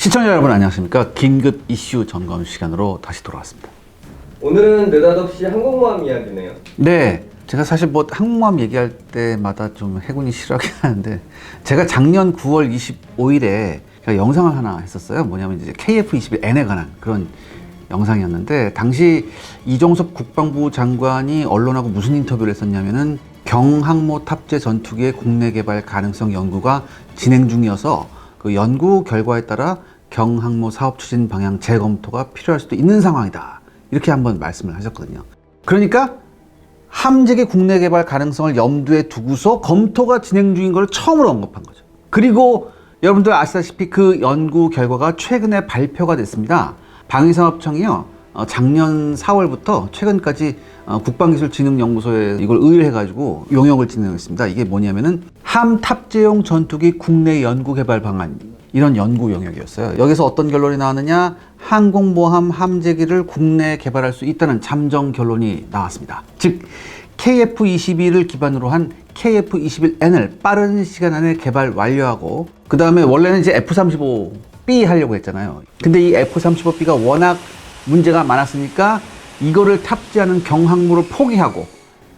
시청자 여러분 안녕하십니까? 긴급 이슈 점검 시간으로 다시 돌아왔습니다. 오늘은 느닷없이 항공모함 이야기네요. 네 제가 사실 뭐 항공모함 얘기할 때마다 좀 해군이 싫어하긴 하는데 제가 작년 9월 25일에 제가 영상을 하나 했었어요. 뭐냐면 이제 KF-21N에 관한 그런 영상이었는데 당시 이종섭 국방부 장관이 언론하고 무슨 인터뷰를 했었냐면은 경항모 탑재 전투기의 국내 개발 가능성 연구가 진행 중이어서 그 연구 결과에 따라 경항모 사업 추진 방향 재검토가 필요할 수도 있는 상황이다. 이렇게 한번 말씀을 하셨거든요. 그러니까 함재기 국내 개발 가능성을 염두에 두고서 검토가 진행 중인 걸 처음으로 언급한 거죠. 그리고 여러분들 아시다시피 그 연구 결과가 최근에 발표가 됐습니다. 방위산업청이요, 어, 작년 4월부터 최근까지 어, 국방기술진흥연구소에 이걸 의뢰해가지고 용역을 진행했습니다. 이게 뭐냐면은 함 탑재용 전투기 국내 연구 개발 방안 이런 연구 영역이었어요. 여기서 어떤 결론이 나왔느냐? 항공모함 함재기를 국내에 개발할 수 있다는 잠정 결론이 나왔습니다. 즉 KF-21을 기반으로 한 KF-21N을 빠른 시간 안에 개발 완료하고 그 다음에 원래는 이제 F-35B 하려고 했잖아요. 근데 이 F-35B가 워낙 문제가 많았으니까 이거를 탑재하는 경항모를 포기하고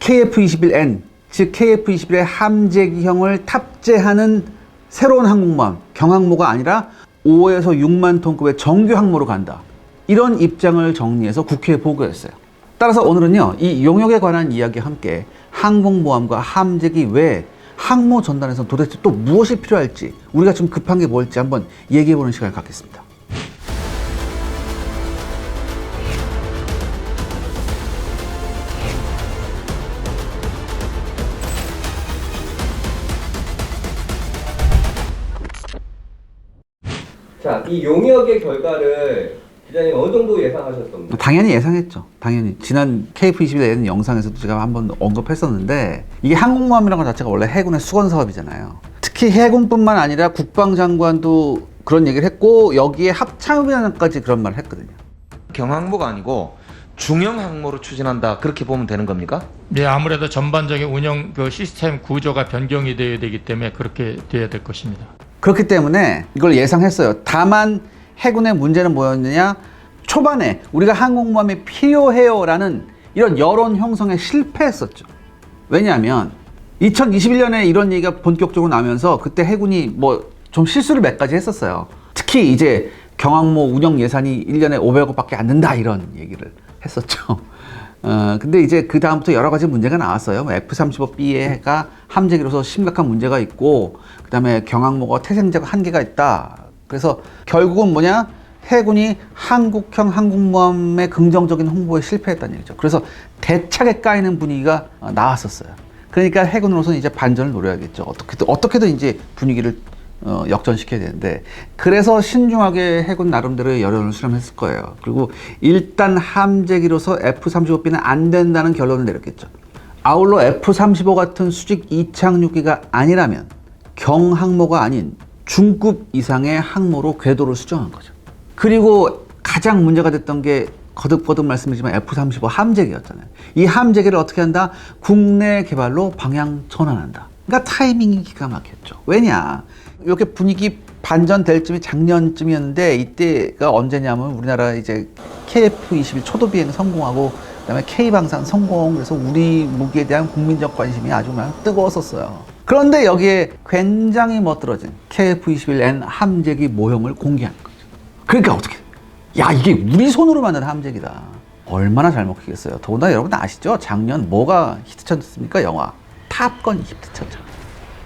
KF-21N 즉 KF-21의 함재기형을 탑재하는 새로운 항공모함 경항모가 아니라 5에서 6만 톤급의 정규 항모로 간다. 이런 입장을 정리해서 국회에 보고했어요. 따라서 오늘은요, 이 용역에 관한 이야기와 함께 항공모함과 함재기 외에 항모 전단에서 도대체 또 무엇이 필요할지 우리가 지금 급한 게 뭘지 한번 얘기해보는 시간을 갖겠습니다. 이 용역의 결과를 기자님 어느 정도 예상하셨습니까? 당연히 예상했죠. 당연히 지난 KF-21N 영상에서도 제가 한번 언급했었는데 이게 항공모함이라는 것 자체가 원래 해군의 수건 사업이잖아요. 특히 해군뿐만 아니라 국방장관도 그런 얘기를 했고 여기에 합참의원까지 그런 말을 했거든요. 경항모가 아니고 중형 항모로 추진한다 그렇게 보면 되는 겁니까? 네, 아무래도 전반적인 운영 그 시스템 구조가 변경이 되어야 되기 때문에 그렇게 돼야 될 것입니다. 그렇기 때문에 이걸 예상했어요. 다만 해군의 문제는 뭐였느냐? 초반에 우리가 항공모함이 필요해요라는 이런 여론 형성에 실패했었죠. 왜냐하면 2021년에 이런 얘기가 본격적으로 나면서 그때 해군이 뭐 좀 실수를 몇 가지 했었어요. 특히 이제 경항모 운영 예산이 1년에 500억밖에 안 된다 이런 얘기를 했었죠. 어, 근데 이제 그 다음부터 여러 가지 문제가 나왔어요. 뭐 F-35B가 함재기로서 심각한 문제가 있고, 그 다음에 경항모가 태생자가 한계가 있다. 그래서 결국은 뭐냐? 해군이 한국형 항공모함의 긍정적인 홍보에 실패했다는 얘기죠. 그래서 대차게 까이는 분위기가 어, 나왔었어요. 그러니까 해군으로서는 이제 반전을 노려야겠죠. 어떻게든, 어떻게든 이제 분위기를 어, 역전시켜야 되는데 그래서 신중하게 해군 나름대로 여론을 수렴했을 거예요. 그리고 일단 함재기로서 F-35B는 안 된다는 결론을 내렸겠죠. 아울러 F-35 같은 수직 이착륙기가 아니라면 경항모가 아닌 중급 이상의 항모로 궤도를 수정한 거죠. 그리고 가장 문제가 됐던 게 거듭거듭 말씀드리지만 F-35 함재기였잖아요. 이 함재기를 어떻게 한다? 국내 개발로 방향 전환한다. 그러니까 타이밍이 기가 막혔죠. 왜냐? 이렇게 분위기 반전될 쯤이 작년쯤이었는데 이때가 언제냐면 우리나라 이제 KF-21 초도 비행 성공하고 그다음에 K-방산 성공 그래서 우리 무기에 대한 국민적 관심이 아주 막 뜨거웠었어요. 그런데 여기에 굉장히 멋들어진 KF-21N 함재기 모형을 공개한 거죠. 그러니까 어떻게 야 이게 우리 손으로 만든 함재기다. 얼마나 잘 먹히겠어요. 더군다나 여러분 아시죠? 작년 뭐가 히트쳤습니까? 영화 탑건 히트쳤죠.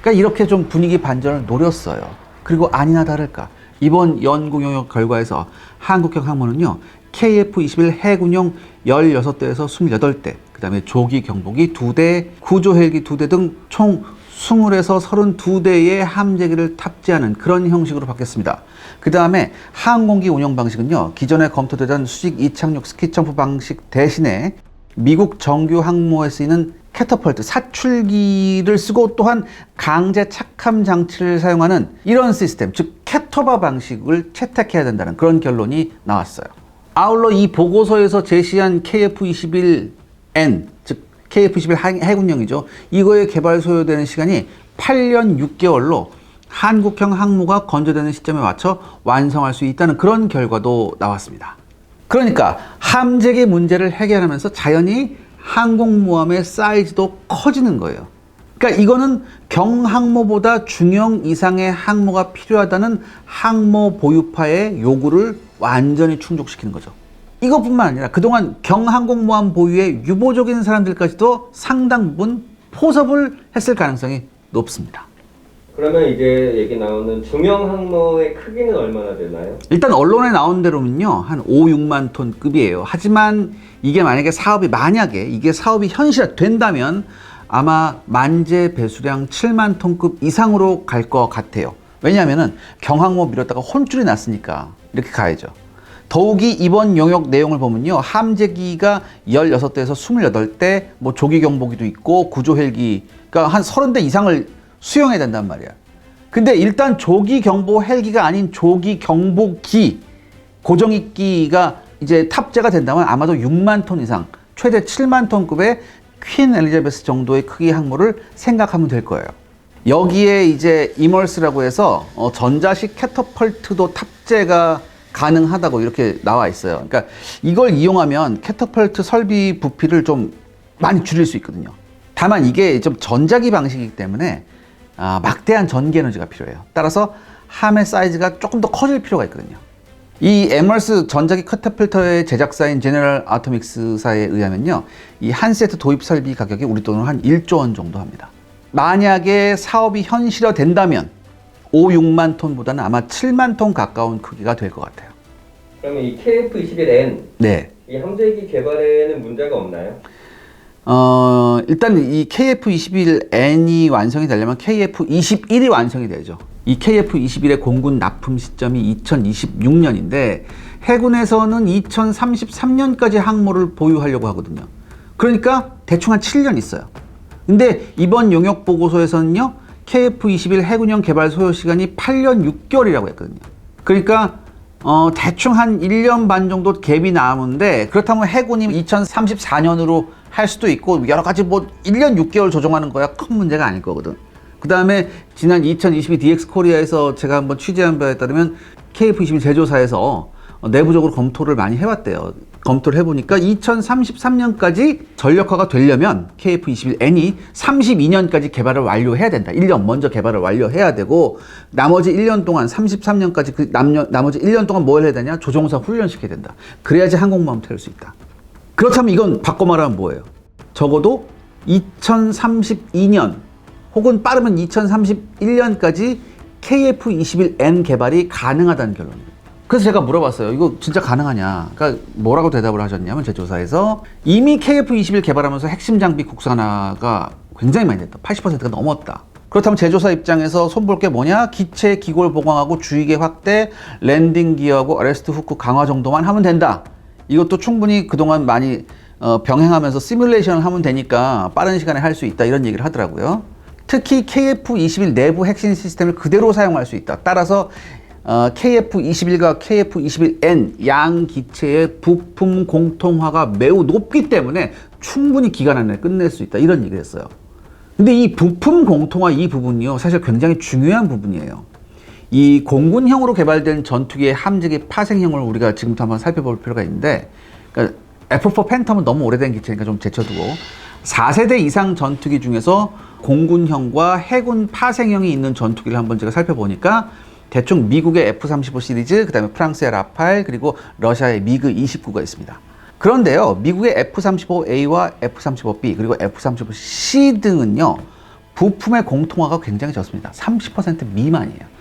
그러니까 이렇게 좀 분위기 반전을 노렸어요. 그리고 아니나 다를까 이번 연구 용역 결과에서 한국형 항모는요 KF-21 해군용 16대에서 28대, 그 다음에 조기 경보기 2대, 구조 헬기 2대 등 총 20에서 32대의 함재기를 탑재하는 그런 형식으로 바뀌었습니다. 그 다음에 항공기 운영 방식은요 기존에 검토되던 수직 이착륙 스키 점프 방식 대신에 미국 정규 항모에 쓰이는 캐터펄트 사출기를 쓰고 또한 강제 착함 장치를 사용하는 이런 시스템 즉 캐터바 방식을 채택해야 된다는 그런 결론이 나왔어요. 아울러 이 보고서에서 제시한 KF-21N 즉 KF-21 해군형이죠. 이거의 개발 소요되는 시간이 8년 6개월로 한국형 항모가 건조되는 시점에 맞춰 완성할 수 있다는 그런 결과도 나왔습니다. 그러니까 함재기 문제를 해결하면서 자연히 항공모함의 사이즈도 커지는 거예요. 그러니까 이거는 경항모보다 중형 이상의 항모가 필요하다는 항모 보유파의 요구를 완전히 충족시키는 거죠. 이것뿐만 아니라 그동안 경항공모함 보유에 유보적인 사람들까지도 상당 부분 포섭을 했을 가능성이 높습니다. 그러면 이제 얘기 나오는 중형 항모의 크기는 얼마나 되나요? 일단 언론에 나온 대로는요 한 5, 6만 톤 급이에요. 하지만 이게 만약에 사업이 만약에 이게 사업이 현실화 된다면 아마 만재 배수량 7만 톤급 이상으로 갈 것 같아요. 왜냐하면은 경항모 밀었다가 혼쭐이 났으니까 이렇게 가야죠. 더욱이 이번 용역 내용을 보면요 함재기가 16대에서 28대, 뭐 조기 경보기도 있고 구조 헬기가 그러니까 한 30대 이상을 수용해야 된단 말이야. 근데 일단 조기 경보 헬기가 아닌 조기 경보기 고정익기가 이제 탑재가 된다면 아마도 6만 톤 이상, 최대 7만 톤급의 퀸 엘리자베스 정도의 크기 항모를 생각하면 될 거예요. 여기에 이제 이멀스라고 해서 어, 전자식 캐터펄트도 탑재가 가능하다고 이렇게 나와 있어요. 그러니까 이걸 이용하면 캐터펄트 설비 부피를 좀 많이 줄일 수 있거든요. 다만 이게 좀 전자기 방식이기 때문에 아, 막대한 전기 에너지가 필요해요. 따라서 함의 사이즈가 조금 더 커질 필요가 있거든요. 이 에머스 전자기 커터필터의 제작사인 제너럴 아토믹스사에 의하면요. 이 한 세트 도입 설비 가격이 우리 돈으로 한 1조 원 정도 합니다. 만약에 사업이 현실화 된다면 5, 6만 톤보다는 아마 7만 톤 가까운 크기가 될 것 같아요. 그러면 이 KF-21N 네. 이 함재기 개발에는 문제가 없나요? 어, 일단 이 KF-21N이 완성이 되려면 KF-21이 완성이 되죠. 이 KF-21의 공군 납품 시점이 2026년인데 해군에서는 2033년까지 항모를 보유하려고 하거든요. 그러니까 대충 한 7년 있어요. 근데 이번 용역 보고서에서는요, KF-21 해군형 개발 소요 시간이 8년 6개월이라고 했거든요. 그러니까 어, 대충 한 1년 반 정도 갭이 남은데 그렇다면 해군이 2034년으로 할 수도 있고 여러 가지 뭐 1년 6개월 조정하는 거야 큰 문제가 아닐 거거든. 그 다음에 지난 2022 DX 코리아에서 제가 한번 취재한 바에 따르면 KF21 제조사에서 어, 내부적으로 검토를 많이 해왔대요. 검토를 해보니까 2033년까지 전력화가 되려면 KF21N이 32년까지 개발을 완료해야 된다. 1년 먼저 개발을 완료해야 되고 나머지 1년 동안 33년까지 그 남녀, 나머지 1년 동안 뭘 해야 되냐? 조종사 훈련시켜야 된다. 그래야지 항공모함 태울 수 있다. 그렇다면 이건 바꿔 말하면 뭐예요? 적어도 2032년 혹은 빠르면 2031년까지 KF21N 개발이 가능하다는 결론입니다. 그래서 제가 물어봤어요. 이거 진짜 가능하냐? 그러니까 뭐라고 대답을 하셨냐면 제 조사에서 이미 KF21 개발하면서 핵심 장비 국산화가 굉장히 많이 됐다. 80%가 넘었다. 그렇다면 제조사 입장에서 손볼 게 뭐냐? 기체 기골 보강하고 주위계 확대, 랜딩 기어하고 어레스트 후크 강화 정도만 하면 된다. 이것도 충분히 그동안 많이 어, 병행하면서 시뮬레이션을 하면 되니까 빠른 시간에 할 수 있다 이런 얘기를 하더라고요. 특히 KF21 내부 핵심 시스템을 그대로 사용할 수 있다. 따라서 어, KF21과 KF21N 양 기체의 부품 공통화가 매우 높기 때문에 충분히 기간 안에 끝낼 수 있다. 이런 얘기를 했어요. 근데 이 부품 공통화 이 부분이요. 사실 굉장히 중요한 부분이에요. 이 공군형으로 개발된 전투기의 함재기 파생형을 우리가 지금부터 한번 살펴볼 필요가 있는데 그러니까 F4 팬텀은 너무 오래된 기체니까 좀 제쳐두고 4세대 이상 전투기 중에서 공군형과 해군 파생형이 있는 전투기를 한번 제가 살펴보니까 대충 미국의 F-35 시리즈, 그 다음에 프랑스의 라팔, 그리고 러시아의 미그 29가 있습니다. 그런데요, 미국의 F-35A와 F-35B, 그리고 F-35C 등은요, 부품의 공통화가 굉장히 적습니다. 30% 미만이에요.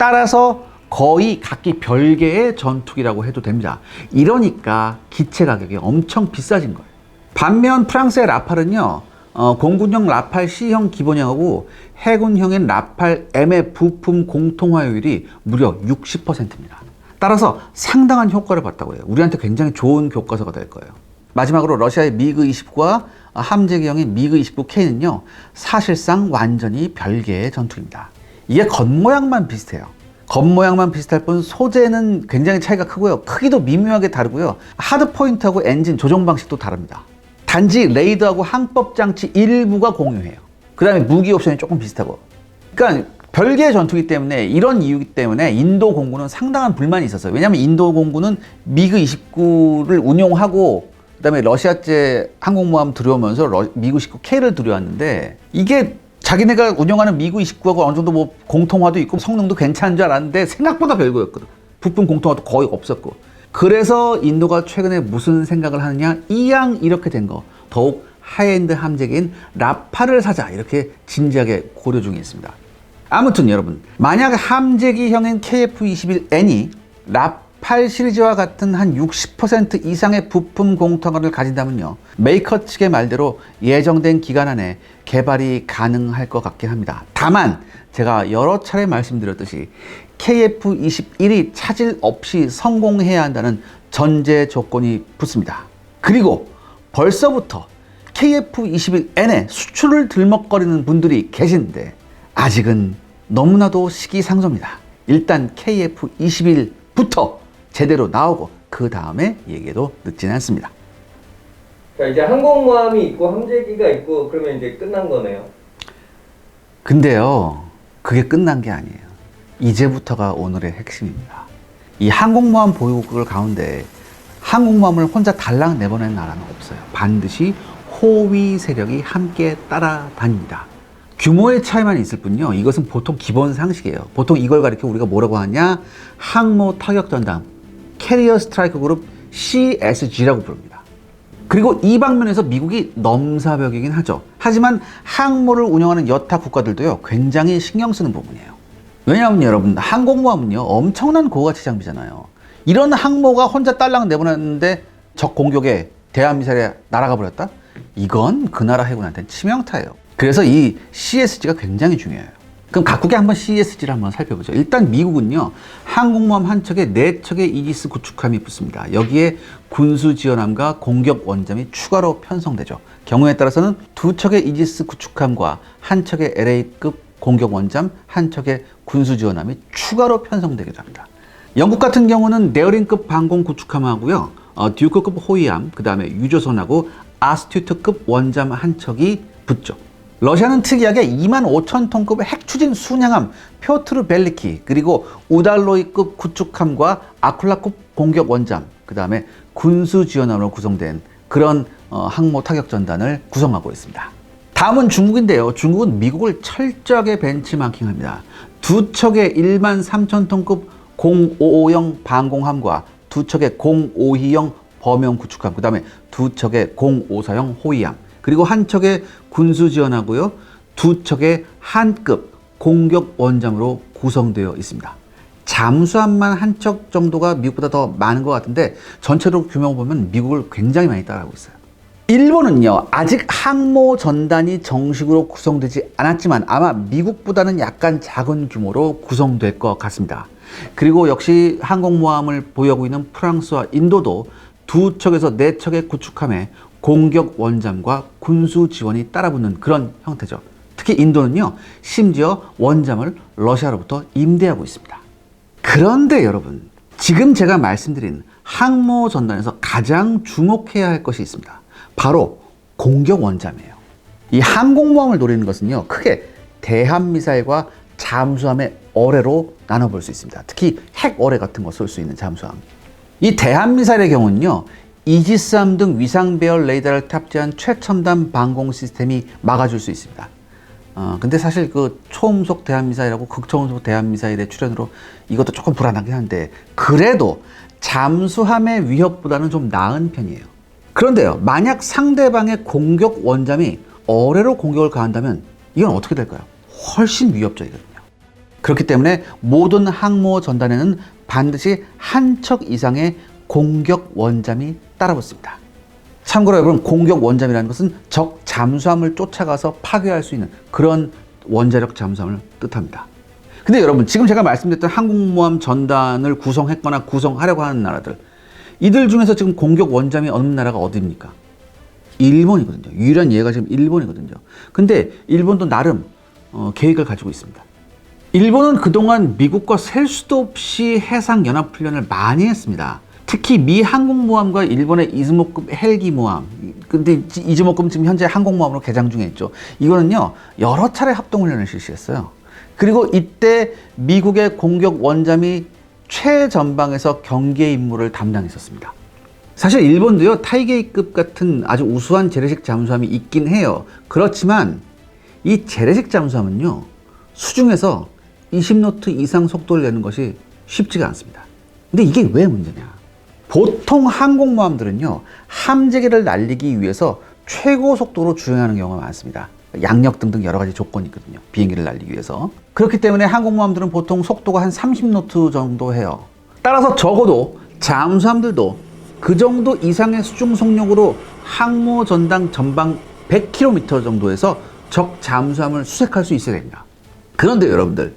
따라서 거의 각기 별개의 전투기라고 해도 됩니다. 이러니까 기체 가격이 엄청 비싸진 거예요. 반면 프랑스의 라팔은요, 어, 공군형 라팔 C형 기본형하고 해군형인 라팔 M의 부품 공통화율이 무려 60%입니다. 따라서 상당한 효과를 봤다고 해요. 우리한테 굉장히 좋은 교과서가 될 거예요. 마지막으로 러시아의 미그 29와 함재기형인 미그 29K는요, 사실상 완전히 별개의 전투입니다. 이게 겉모양만 비슷해요. 겉모양만 비슷할 뿐 소재는 굉장히 차이가 크고요. 크기도 미묘하게 다르고요. 하드 포인트하고 엔진 조정 방식도 다릅니다. 단지 레이더하고 항법 장치 일부가 공유해요. 그 다음에 무기 옵션이 조금 비슷하고. 그러니까 별개의 전투기 때문에 이런 이유기 때문에 인도 공군은 상당한 불만이 있었어요. 왜냐하면 인도 공군은 미그 29를 운용하고 그다음에 러시아제 항공모함 들여오면서 러- 미그 19K를 들여왔는데 이게 자기네가 운영하는 미그 29하고 어느 정도 뭐 공통화도 있고 성능도 괜찮은 줄 알았는데 생각보다 별거였거든. 부품 공통화도 거의 없었고. 그래서 인도가 최근에 무슨 생각을 하느냐? 이양 이렇게 된 거. 더욱 하이엔드 함재기인 라파를 사자. 이렇게 진지하게 고려 중에 있습니다. 아무튼 여러분, 만약 함재기형인 KF-21N이 라 팔 시리즈와 같은 한 60% 이상의 부품 공통화를 가진다면요. 메이커 측의 말대로 예정된 기간 안에 개발이 가능할 것 같긴 합니다. 다만 제가 여러 차례 말씀드렸듯이 KF-21이 차질 없이 성공해야 한다는 전제 조건이 붙습니다. 그리고 벌써부터 KF-21N의 수출을 들먹거리는 분들이 계신데 아직은 너무나도 시기상조입니다. 일단 KF-21부터 제대로 나오고 그 다음에 얘기도 늦지는 않습니다. 자 이제 항공모함이 있고 함재기가 있고 그러면 이제 끝난 거네요. 근데요, 그게 끝난 게 아니에요. 이제부터가 오늘의 핵심입니다. 이 항공모함 보유국들 가운데 항공모함을 혼자 달랑 내보내는 나라는 없어요. 반드시 호위 세력이 함께 따라다닙니다. 규모의 차이만 있을 뿐요. 이것은 보통 기본 상식이에요. 보통 이걸 가리켜 우리가 뭐라고 하냐? 항모 타격 전담, 캐리어 스트라이크 그룹 CSG라고 부릅니다. 그리고 이 방면에서 미국이 넘사벽이긴 하죠. 하지만 항모를 운영하는 여타 국가들도요, 굉장히 신경 쓰는 부분이에요. 왜냐하면 여러분, 항공모함은요, 엄청난 고가치 장비잖아요. 이런 항모가 혼자 딸랑 내보냈는데 적 공격에 대한미사일에 날아가 버렸다? 이건 그 나라 해군한테는 치명타예요. 그래서 이 CSG가 굉장히 중요해요. 그럼 각국의 한번 CSG를 한번 살펴보죠. 일단 미국은요, 항공모함 한 척에 네 척의 이지스 구축함이 붙습니다. 여기에 군수 지원함과 공격 원잠이 추가로 편성되죠. 경우에 따라서는 두 척의 이지스 구축함과 한 척의 LA급 공격 원잠, 한 척의 군수 지원함이 추가로 편성되기도 합니다. 영국 같은 경우는 네어링급 방공 구축함하고요, 어, 듀크급 호위함, 그 다음에 유조선하고 아스튜트급 원잠 한 척이 붙죠. 러시아는 특이하게 2만 5천 톤급 핵추진 순양함 표트르 벨리키 그리고 우달로이급 구축함과 아쿨라급 공격 원잠 그 다음에 군수 지원함으로 구성된 그런 어, 항모 타격 전단을 구성하고 있습니다. 다음은 중국인데요. 중국은 미국을 철저하게 벤치마킹합니다. 두 척의 1만 3천 톤급 055형 방공함과 두 척의 052형 범용 구축함, 그 다음에 두 척의 054형 호위함, 그리고 한 척의 군수 지원하고요. 두 척의 한급 공격 원잠으로 구성되어 있습니다. 잠수함만 한 척 정도가 미국보다 더 많은 것 같은데 전체로 규모 보면 미국을 굉장히 많이 따라하고 있어요. 일본은요, 아직 항모 전단이 정식으로 구성되지 않았지만 아마 미국보다는 약간 작은 규모로 구성될 것 같습니다. 그리고 역시 항공모함을 보유하고 있는 프랑스와 인도도 두 척에서 네 척의 구축함에 공격 원잠과 군수 지원이 따라붙는 그런 형태죠. 특히 인도는요, 심지어 원잠을 러시아로부터 임대하고 있습니다. 그런데 여러분, 지금 제가 말씀드린 항모 전단에서 가장 주목해야 할 것이 있습니다. 바로 공격 원잠이에요. 이 항공모함을 노리는 것은요, 크게 대한미사일과 잠수함의 어뢰로 나눠볼 수 있습니다. 특히 핵 어뢰 같은 거 쏠 수 있는 잠수함. 이 대한미사일의 경우는요, 이지스함 등 위상 배열 레이더를 탑재한 최첨단 방공 시스템이 막아줄 수 있습니다. 어, 근데 사실 그 초음속 대한미사일하고 극초음속 대한미사일의 출현으로 이것도 조금 불안하긴 한데 그래도 잠수함의 위협보다는 좀 나은 편이에요. 그런데요, 만약 상대방의 공격 원잠이 어뢰로 공격을 가한다면 이건 어떻게 될까요? 훨씬 위협적이거든요. 그렇기 때문에 모든 항모 전단에는 반드시 한 척 이상의 공격 원잠이 따라붙습니다. 참고로 여러분 공격 원잠이라는 것은 적 잠수함을 쫓아가서 파괴할 수 있는 그런 원자력 잠수함을 뜻합니다. 근데 여러분 지금 제가 말씀드렸던 항공모함 전단을 구성했거나 구성하려고 하는 나라들 이들 중에서 지금 공격 원잠이 없는 나라가 어디입니까? 일본이거든요. 유일한 예가 지금 일본이거든요. 근데 일본도 나름 어, 계획을 가지고 있습니다. 일본은 그동안 미국과 셀 수도 없이 해상 연합 훈련을 많이 했습니다. 특히 미 항공모함과 일본의 이즈모급 헬기모함. 근데 이즈모급 지금 현재 항공모함으로 개장 중에 있죠. 이거는요 여러 차례 합동 훈련을 실시했어요. 그리고 이때 미국의 공격 원잠이 최전방에서 경계 임무를 담당했었습니다. 사실 일본도요 타이게이급 같은 아주 우수한 재래식 잠수함이 있긴 해요. 그렇지만 이 재래식 잠수함은요 수중에서 20노트 이상 속도를 내는 것이 쉽지가 않습니다. 근데 이게 왜 문제냐? 보통 항공모함들은요 함재기를 날리기 위해서 최고 속도로 주행하는 경우가 많습니다. 양력 등등 여러 가지 조건이 있거든요. 비행기를 날리기 위해서. 그렇기 때문에 항공모함들은 보통 속도가 한 30노트 정도 해요. 따라서 적어도 잠수함들도 그 정도 이상의 수중 속력으로 항모 전당 전방 100km 정도에서 적 잠수함을 수색할 수 있어야 됩니다. 그런데 여러분들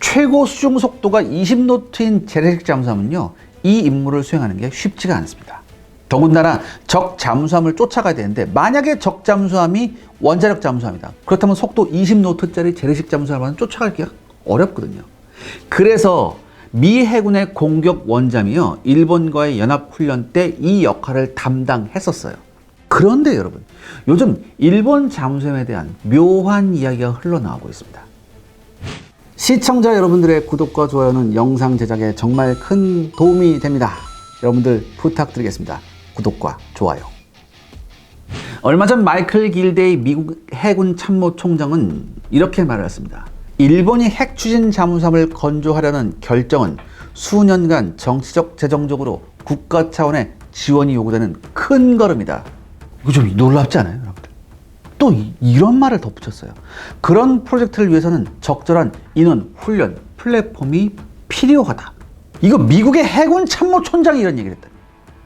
최고 수중 속도가 20노트인 재래식 잠수함은요 이 임무를 수행하는 게 쉽지가 않습니다. 더군다나 적 잠수함을 쫓아가야 되는데 만약에 적 잠수함이 원자력 잠수함이다. 그렇다면 속도 20노트짜리 재래식 잠수함은 쫓아가기가 어렵거든요. 그래서 미 해군의 공격 원잠이요 일본과의 연합 훈련 때 이 역할을 담당했었어요. 그런데 여러분 요즘 일본 잠수함에 대한 묘한 이야기가 흘러나오고 있습니다. 시청자 여러분들의 구독과 좋아요는 영상 제작에 정말 큰 도움이 됩니다. 여러분들 부탁드리겠습니다. 구독과 좋아요. 얼마 전 마이클 길데이 미국 해군 참모총장은 이렇게 말했습니다. 일본이 핵 추진 잠수함을 건조하려는 결정은 수년간 정치적 재정적으로 국가 차원의 지원이 요구되는 큰 걸음이다. 이거 좀 놀랍지 않아요? 또 이- 이런 말을 덧붙였어요. 그런 프로젝트를 위해서는 적절한 인원, 훈련, 플랫폼이 필요하다. 이거 미국의 해군 참모총장이 이런 얘기를 했다.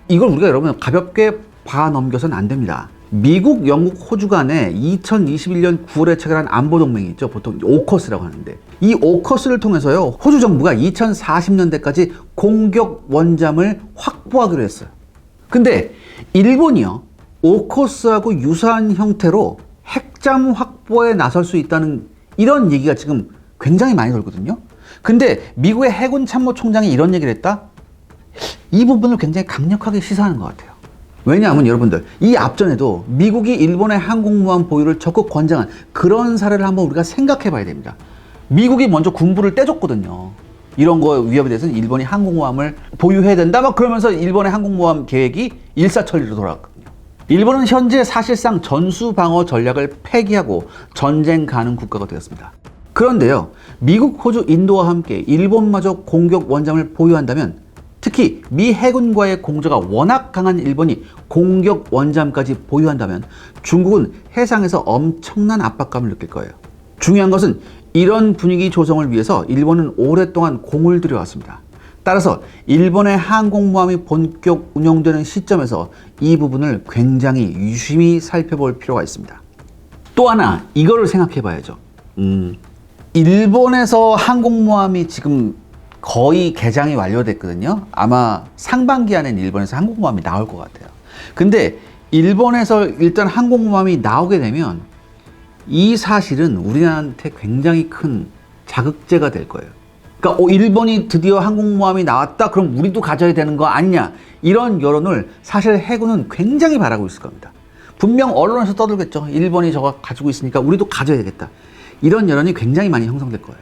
이걸 우리가 여러분 가볍게 봐 넘겨서는 안 됩니다. 미국, 영국, 호주 간에 2021년 9월에 체결한 안보 동맹이 있죠. 보통 오커스라고 하는데 이 오커스를 통해서요. 호주 정부가 2040년대까지 공격 원잠을 확보하기로 했어요. 근데 일본이요. 오커스하고 유사한 형태로 핵잠 확보에 나설 수 있다는 이런 얘기가 지금 굉장히 많이 돌거든요. 근데 미국의 해군 참모총장이 이런 얘기를 했다? 이 부분을 굉장히 강력하게 시사하는 것 같아요. 왜냐하면 여러분들 이 앞전에도 미국이 일본의 항공모함 보유를 적극 권장한 그런 사례를 한번 우리가 생각해 봐야 됩니다. 미국이 먼저 군부를 떼줬거든요. 이런 거 위협에 대해서는 일본이 항공모함을 보유해야 된다. 막 그러면서 일본의 항공모함 계획이 일사천리로 돌아갔거든요. 일본은 현재 사실상 전수 방어 전략을 폐기하고 전쟁 가능 국가가 되었습니다. 그런데요, 미국, 호주, 인도와 함께 일본마저 공격 원잠을 보유한다면 특히 미 해군과의 공조가 워낙 강한 일본이 공격 원잠까지 보유한다면 중국은 해상에서 엄청난 압박감을 느낄 거예요. 중요한 것은 이런 분위기 조성을 위해서 일본은 오랫동안 공을 들여왔습니다. 따라서 일본의 항공모함이 본격 운영되는 시점에서 이 부분을 굉장히 유심히 살펴볼 필요가 있습니다. 또 하나 이거를 생각해 봐야죠. 음, 일본에서 항공모함이 지금 거의 개장이 완료됐거든요. 아마 상반기 안엔 일본에서 항공모함이 나올 것 같아요. 근데 일본에서 일단 항공모함이 나오게 되면 이 사실은 우리나라한테 굉장히 큰 자극제가 될 거예요. 그러니까 어, 일본이 드디어 항공모함이 나왔다. 그럼 우리도 가져야 되는 거 아니냐? 이런 여론을 사실 해군은 굉장히 바라고 있을 겁니다. 분명 언론에서 떠들겠죠. 일본이 저거 가지고 있으니까 우리도 가져야겠다. 이런 여론이 굉장히 많이 형성될 거예요.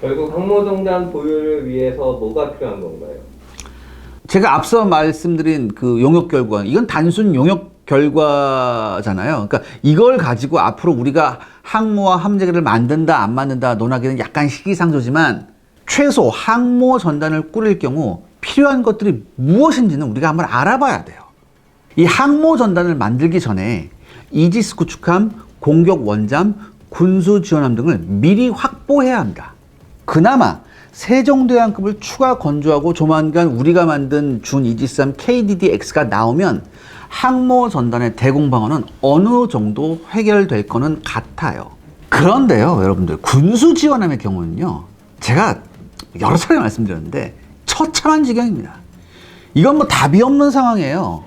결국 항모정단 보유를 위해서 뭐가 필요한 건가요? 제가 앞서 말씀드린 그 용역 결과 이건 단순 용역 결과잖아요. 그러니까 이걸 가지고 앞으로 우리가 항모와 함재기를 만든다 안 만든다 논하기는 약간 시기상조지만 최소 항모 전단을 꾸릴 경우 필요한 것들이 무엇인지는 우리가 한번 알아봐야 돼요. 이 항모 전단을 만들기 전에 이지스 구축함, 공격 원잠, 군수 지원함 등을 미리 확보해야 합니다. 그나마 세종대왕급을 추가 건조하고 조만간 우리가 만든 준 이지스함 KDDX가 나오면 항모 전단의 대공 방어는 어느 정도 해결될 거는 같아요. 그런데요, 여러분들 군수 지원함의 경우는요, 제가 여러 차례 말씀드렸는데 처참한 지경입니다. 이건 뭐 답이 없는 상황이에요.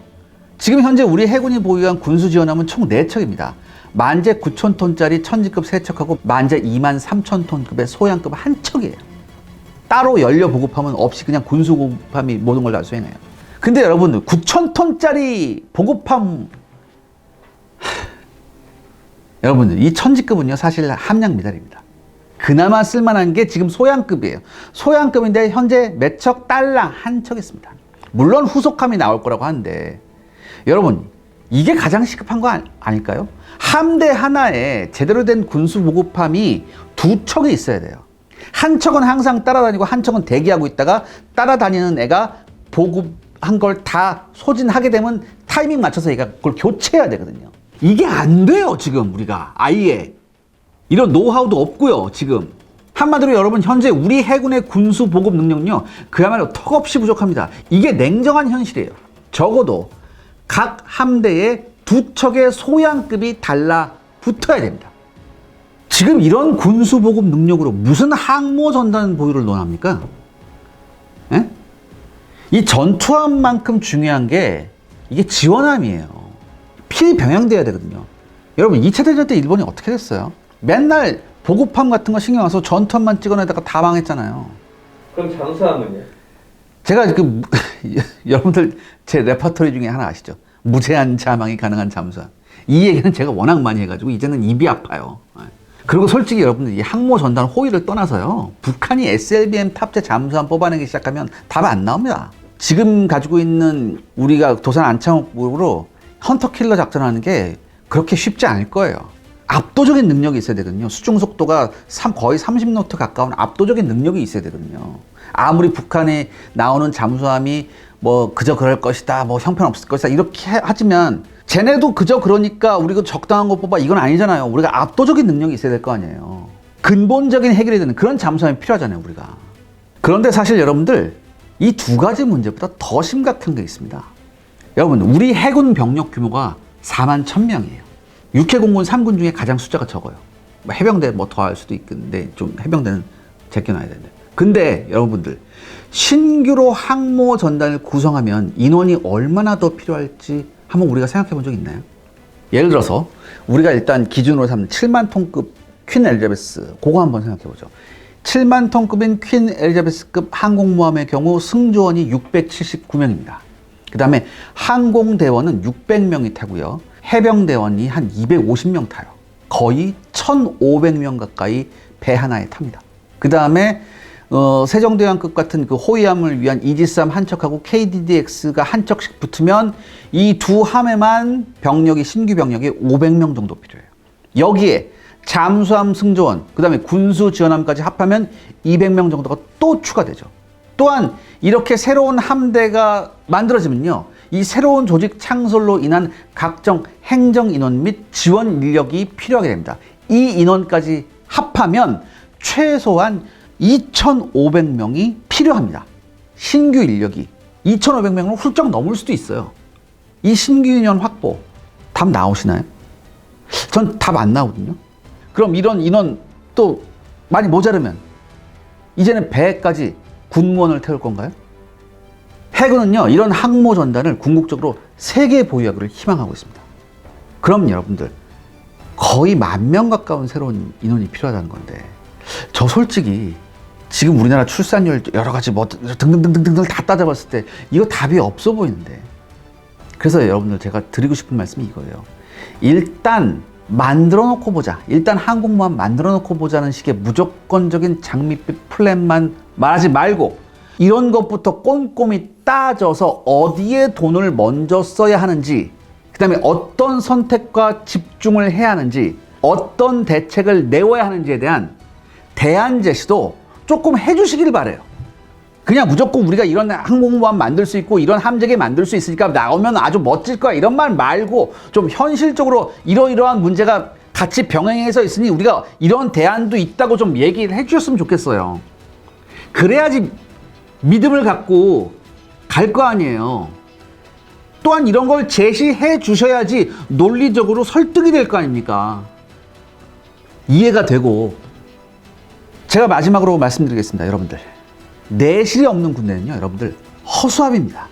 지금 현재 우리 해군이 보유한 군수 지원함은 총 4척입니다. 만재 9,000톤짜리 천지급 3척하고 만재 2만 3,000톤급의 소양급 한 척이에요. 따로 연료 보급함은 없이 그냥 군수 보급함이 모든 걸 다 수행해요. 근데 여러분들 9,000톤짜리 보급함 하... 여러분들 이 천지급은요 사실 함량 미달입니다. 그나마 쓸만한 게 지금 소양급이에요. 소양급인데 현재 몇척 딸랑 한 척 있습니다. 물론 후속함이 나올 거라고 하는데 여러분 이게 가장 시급한 거 아니- 아닐까요? 함대 하나에 제대로 된 군수 보급함이 두 척이 있어야 돼요. 한 척은 항상 따라다니고 한 척은 대기하고 있다가 따라다니는 애가 보급한 걸 다 소진하게 되면 타이밍 맞춰서 얘가 그걸 교체해야 되거든요. 이게 안 돼요, 지금 우리가. 아예. 이런 노하우도 없고요, 지금. 한마디로 여러분, 현재 우리 해군의 군수 보급 능력은요, 그야말로 턱없이 부족합니다. 이게 냉정한 현실이에요. 적어도 각 함대에 두 척의 소양급이 달라 붙어야 됩니다. 지금 이런 군수 보급 능력으로 무슨 항모 전단 보유를 논합니까? 예? 이 전투함만큼 중요한 게 이게 지원함이에요. 필병양돼야 되거든요. 여러분 2차 대전 때 일본이 어떻게 됐어요? 맨날 보급함 같은 거 신경 써서 전투함만 찍어내다가 다 망했잖아요. 그럼 잠수함은요? 제가 그 여러분들 제 레퍼토리 중에 하나 아시죠? 무제한 자망이 가능한 잠수함. 이 얘기는 제가 워낙 많이 해가지고 이제는 입이 아파요. 예. 그리고 솔직히 여러분들 이 항모 전단 호위를 떠나서요. 북한이 SLBM 탑재 잠수함 뽑아내기 시작하면 답 안 나옵니다. 지금 가지고 있는 우리가 도산 안창호으로 헌터킬러 작전하는 게 그렇게 쉽지 않을 거예요. 압도적인 능력이 있어야 되거든요. 수중 속도가 삼- 거의 30노트 가까운 압도적인 능력이 있어야 되거든요. 아무리 북한에 나오는 잠수함이 뭐 그저 그럴 것이다, 뭐 형편없을 것이다 이렇게 해- 하지만 쟤네도 그저 그러니까 우리가 적당한 거 뽑아 이건 아니잖아요. 우리가 압도적인 능력이 있어야 될 거 아니에요. 근본적인 해결이 되는 그런 잠수함이 필요하잖아요, 우리가. 그런데 사실 여러분들 이 두 가지 문제보다 더 심각한 게 있습니다. 여러분, 우리 해군 병력 규모가 4만 1000명이에요. 육해공군 3군 중에 가장 숫자가 적어요. 뭐 해병대 뭐 더 할 수도 있겠는데 좀 해병대는 제껴놔야 되는데. 근데 여러분들 신규로 항모 전단을 구성하면 인원이 얼마나 더 필요할지 한번 우리가 생각해 본 적 있나요? 예를 들어서 우리가 일단 기준으로 삼는 7만 톤급 퀸 엘리자베스 그거 한번 생각해 보죠. 7만 톤급인 퀸 엘리자베스급 항공모함의 경우 승조원이 679명입니다. 그 다음에 항공대원은 600명이 타고요. 해병대원이 한 250명 타요. 거의 1,500명 가까이 배 하나에 탑니다. 그 다음에 어, 세종대왕급 같은 그 호위함을 위한 이지스함 한 척하고 KDDX가 한 척씩 붙으면 이 두 함에만 병력이 신규 병력이 500명 정도 필요해요. 여기에 잠수함 승조원, 그 다음에 군수 지원함까지 합하면 200명 정도가 또 추가되죠. 또한 이렇게 새로운 함대가 만들어지면요. 이 새로운 조직 창설로 인한 각종 행정 인원 및 지원 인력이 필요하게 됩니다. 이 인원까지 합하면 최소한 2,500명이 필요합니다. 신규 인력이 2,500명을 훌쩍 넘을 수도 있어요. 이 신규 인원 확보 답 나오시나요? 전 답 안 나오거든요. 그럼 이런 인원 또 많이 모자르면 이제는 배까지 군무원을 태울 건가요? 해군은요 이런 항모 전단을 궁극적으로 세계 보유하기를 희망하고 있습니다. 그럼 여러분들 거의 만 명 가까운 새로운 인원이 필요하다는 건데 저 솔직히 지금 우리나라 출산율 여러 가지 뭐 등등등등등을 다 따져봤을 때 이거 답이 없어 보이는데 그래서 여러분들 제가 드리고 싶은 말씀이 이거예요. 일단 만들어 놓고 보자. 일단 항공모함 만들어 놓고 보자는 식의 무조건적인 장밋빛 플랜만 말하지 말고 이런 것부터 꼼꼼히 따져서 어디에 돈을 먼저 써야 하는지 그 다음에 어떤 선택과 집중을 해야 하는지 어떤 대책을 내워야 하는지에 대한 대안 제시도 조금 해주시길 바래요. 그냥 무조건 우리가 이런 항공모함 만들 수 있고 이런 함재기 만들 수 있으니까 나오면 아주 멋질 거야 이런 말 말고 좀 현실적으로 이러이러한 문제가 같이 병행해서 있으니 우리가 이런 대안도 있다고 좀 얘기를 해주셨으면 좋겠어요. 그래야지 믿음을 갖고 갈 거 아니에요. 또한 이런 걸 제시해 주셔야지 논리적으로 설득이 될 거 아닙니까? 이해가 되고 제가 마지막으로 말씀드리겠습니다, 여러분들. 내실이 없는 군대는요, 여러분들 허수아비입니다.